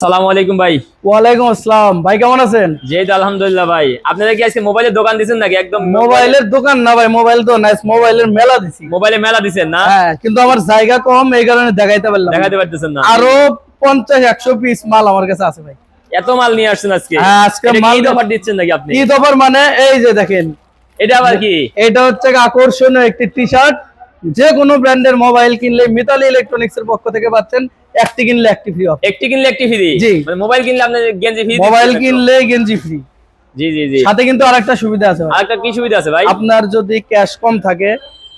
সালামু আলাইকুম ভাই। ওয়ালাইকুম আসসালাম। ভাই কেমন আছেন? জি আলহামদুলিল্লাহ ভাই। আপনারা কি আজকে মোবাইলের দোকান নাকি? একদম মোবাইলের দোকান না ভাই মোবাইল তো নাইস মোবাইলের মেলা দিছি। মোবাইলে মেলা না? হ্যাঁ কিন্তু আমার জায়গা কম এই কারণে দেখাইতে পারলাম। দেখাতে পারতেছেন না। আরও পঞ্চাশ একশো পিস মাল আমার কাছে আছে ভাই। এত মাল নিয়ে আসছেন আজকে? হ্যাঁ, আজকে মাল- ঈদ অফার দিচ্ছেন নাকি আপনি? ঈদ অফার মানে এই যে দেখেন। এটা আবার কি? এটা হচ্ছে আকর্ষণীয় একটি টি শার্ট যে কোনো ব্র্যান্ডের মোবাইল কিনলে মিতালি ইলেকট্রনিক্স এর পক্ষ থেকে পাচ্ছেন একটি কিনলে একটি ফ্রি অফ একটি কিনলে একটি ফ্রি জি। মানে মোবাইল কিনলে আপনি গেঞ্জি ফ্রি মোবাইল কিনলে গেঞ্জি ফ্রি জি জি জি। সাথে কিন্তু আরেকটা সুবিধা আছে ভাই। আরেকটা কি সুবিধা আছে ভাই? আপনার যদি ক্যাশ কম থাকে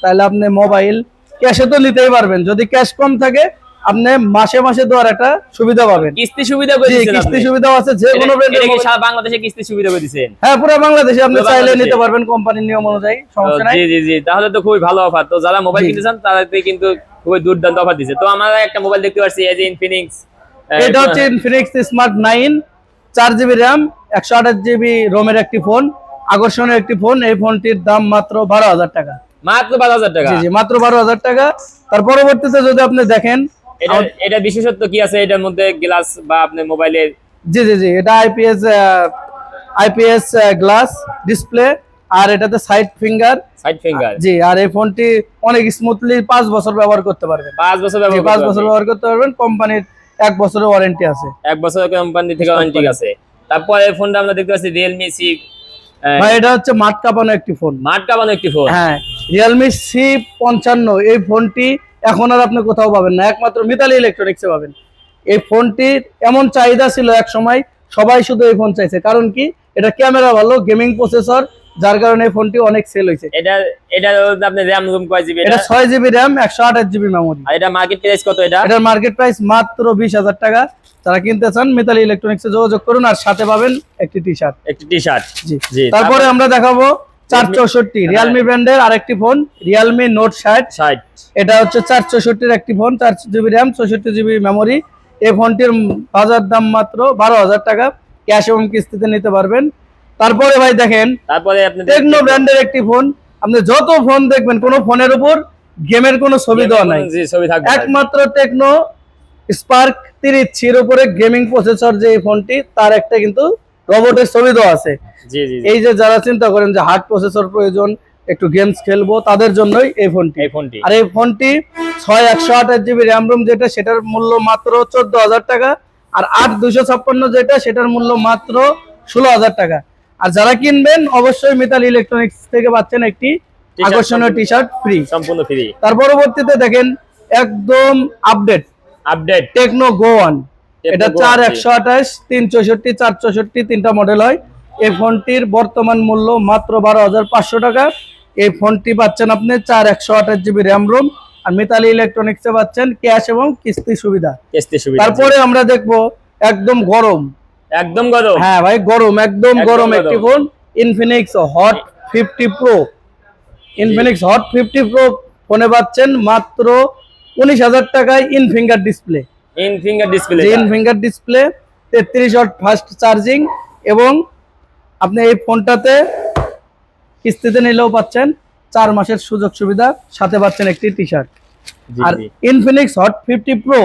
তাহলে আপনি মোবাইল ক্যাশে তো নিতেই পারবেন। যদি ক্যাশ কম থাকে আপনি মাসে মাসে দেওয়ার একটা সুবিধা পাবেন। কিস্তি সুবিধা করে জি কিস্তি সুবিধা আছে যে কোনো ব্র্যান্ডের কি সারা বাংলাদেশে কিস্তি সুবিধা করে দিচ্ছেন হ্যাঁ পুরো বাংলাদেশে আপনি চাইলে নিতে পারবেন কোম্পানির নিয়ম অনুযায়ী সমস্যা নাই। জি জি জি তাহলে তো খুবই ভালো অফার তো যারা মোবাইল কিনতে চান তাদেরকে কিন্তু খুবই দুর্দান্ত অফার দিচ্ছে তো আমরা একটা মোবাইল দেখতে পাচ্ছি এই যে ইনফিনিক্স এটা হচ্ছে ইনফিনিক্স স্মার্ট নাইন চার জিবি র্যাম একশো আঠাশ জিবি রোমের একটি ফোন আকর্ষণীয় একটি ফোন এই ফোনটির দাম মাত্র বারো হাজার টাকা। মাত্র বারো হাজার টাকা? জি জি মাত্র বারো হাজার টাকা। তার পরবর্তীতে যদি আপনি দেখেন এটা এটা বিশেষত্ব কি আছে? এটার মধ্যে গ্লাস বা আপনার মোবাইলের জি জি জি এটা আইপিএস আইপিএস গ্লাস ডিসপ্লে আর এটাতে সাইড ফিঙ্গার সাইড ফিঙ্গার জি আর এই ফোনটি অনেক স্মুথলি পাঁচ বছর ব্যবহার করতে পারবেন। পাঁচ বছর ব্যবহার পাঁচ করতে বছর ব্যবহার করতে পারবেন কোম্পানির এক বছরের ওয়ারেন্টি আছে। এক বছর কোম্পানি থেকে ওয়ারেন্টি আছে। তারপরে এই ফোনটা আমরা দেখতে পাচ্ছি রিয়েলমি সি ভাই এটা হচ্ছে মাঠ কাঁপানো একটি ফোন। মাঠ কাবানো একটি ফোন। হ্যাঁ রিয়েলমি সি পঞ্চান্ন এই ফোনটি এখন আর আপনি কোথাও পাবেন না। একমাত্র মিতালি ইলেকট্রনিক্সে পাবেন। এই ফোনটির এমন চাহিদা ছিল এক সময় সবাই শুধু এই ফোন চাইছে। কারণ কি? এটা ক্যামেরা ভালো গেমিং প্রসেসর যার কারণে এই ফোনটি অনেক সেল হয়েছে। এটা এটা আপনি র্যাম রুম কয় জিবি এটা এটা ছয় জিবি র্যাম একশো আঠাশ জিবি মেমোরি আর এটা মার্কেট প্রাইস কত এটা? এটার মার্কেট প্রাইস মাত্র বিশ হাজার টাকা। যারা কিনতে চান মিতালি ইলেকট্রনিক্সে যোগাযোগ করুন আর সাথে পাবেন একটি টি শার্ট একটি টি শার্ট জি জি তারপরে? আমরা দেখাবো চার চৌষট্টি রিয়ালমি ব্র্যান্ডের আরেকটি ফোন রিয়ালমি নোট ষাট। ষাট। এটা হচ্ছে চার চৌষট্টির একটি ফোন চার জিবি র্যাম চৌষট্টি জিবি মেমোরি এই ফোনটির বাজার দাম মাত্র বারো হাজার টাকা। ক্যাশ এবং কিস্তিতে নিতে পারবেন। তারপরে ভাই দেখেন তারপরে আপনি টেকনো ব্র্যান্ডের একটি ফোন আপনি যত ফোন দেখবেন কোনো ফোনের উপর গেমের কোনো ছবি দেওয়া নাই। ছবি থাকবে একমাত্র টেকনো স্পার্ক তিরিশ ছির উপরে গেমিং প্রসেসর যে এই ফোনটি তার একটা কিন্তু রোবটের ছবি দেওয়া আছে। জি জি জি। এই যে যারা চিন্তা করেন যে হার্ড প্রসেসর প্রয়োজন একটু গেমস খেলব তাদের জন্যই এই ফোনটি। এই ফোনটি। আর এই ফোনটি ছয় একশো আঠাশ জিবি র্যাম রোম যেটা সেটার মূল্য মাত্র চোদ্দ হাজার টাকা আর আট দুশো ছাপ্পান্ন যেটা সেটার মূল্য মাত্র ষোলো হাজার টাকা। আর যারা কিনবেন অবশ্যই মিতাল ইলেকট্রনিক্স থেকে পাচ্ছেন একটি আকর্ষণীয় টি শার্ট ফ্রি সম্পূর্ণ ফ্রি তার পরবর্তীতে দেখেন একদম update update Tecno Go one এটা চার একশো আঠাশ তিন চৌষট্টি চার চৌষট্টি তিনটা মডেল হয়। এই ফোনটির বর্তমান মূল্য মাত্র বারো হাজার পাঁচশো টাকা। এই ফোনটি পাচ্ছেন আপনি চার একশো আঠাশ জিবি র্যাম রোম আর মিতালি ইলেকট্রনিক্সে পাচ্ছেন ক্যাশ এবং কিস্তি সুবিধা। কিস্তি সুবিধা তারপরে আমরা দেখব একদম গরম। একদম গরম? হ্যাঁ ভাই গরম একদম গরম গরম। একটি phone Infinix Hot fifty Pro Infinix Hot fifty Pro ফোনে পাচ্ছেন মাত্র উনিশ হাজার টাকায় in finger display in finger display in finger display তেত্রিশ ওয়াট ফাস্ট চার্জিং এবং আপনি এই ফোনটাতে কিস্তিতে নিলেও পাচ্ছেন চার মাসের সুযোগ সুবিধা সাথে পাচ্ছেন একটি টি শার্ট আর ইনফিনিক্স হট ফিফটি প্রো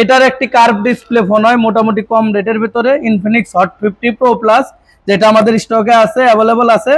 এটার একটি কার্ভ ডিসপ্লে ফোন হয় মোটামুটি কম রেটের ভিতরে। Infinix Hot fifty Pro plus যেটা আমাদের স্টকে আছে অ্যাভেলেবল আছে।